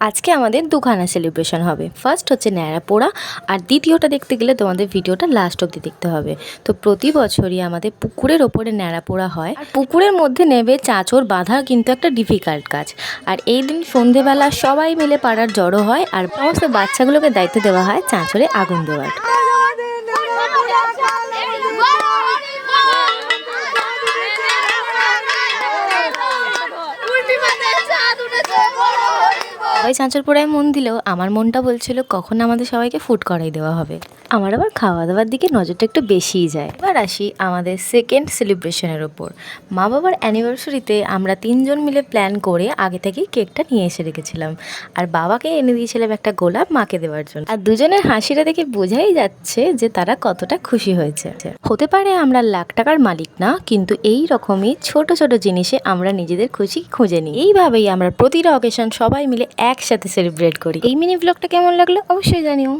আজকে আমাদের দুখানা সেলিব্রেশন হবে। ফার্স্ট হচ্ছে ন্যাড়া পোড়া, আর দ্বিতীয়টা দেখতে গেলে তোমাদের ভিডিওটা লাস্ট অবধি দেখতে হবে। তো প্রতি বছরই আমাদের পুকুরের ওপরে ন্যাড়া পোড়া হয়। আর পুকুরের মধ্যে নেবে চাঁচর বাঁধা কিন্তু একটা ডিফিকাল্ট কাজ। আর এই দিন সন্ধেবেলা সবাই মিলে পাড়ার জড়ো হয়, আর সমস্ত বাচ্চাগুলোকে দায়িত্ব দেওয়া হয় চাঁচরে আগুন দেওয়ার। সবাই চাঁচর পোড়ায় মন দিলেও আমার মনটা বলছিল কখন আমাদের সবাইকে ফুড করাই দেওয়া হবে। আমার আবার খাওয়া দাওয়ার দিকে নজরটা একটু বেশিই যায়। এবার আসি আমাদের সেকেন্ড সেলিব্রেশনের ওপর মা বাবার অ্যানিভার্সারিতে আমরা তিনজন মিলে প্ল্যান করে আগে থেকেই কেকটা নিয়ে এসে রেখেছিলাম। আর বাবাকে এনে দিয়েছিলাম একটা গোলাপ মাকে দেওয়ার জন্য। আর দুজনের হাসিটা দেখে বোঝাই যাচ্ছে যে তারা কতটা খুশি হয়েছে। হতে পারে আমরা লাখ টাকার মালিক না, কিন্তু এই রকমই ছোট ছোট জিনিসে আমরা নিজেদের খুশি খুঁজে নিই। এইভাবেই আমরা প্রতিটা অকেশন সবাই মিলে একসাথে সেলিব্রেট করি। এই মিনি ব্লগটা কেমন লাগল? অবশ্যই জানিও।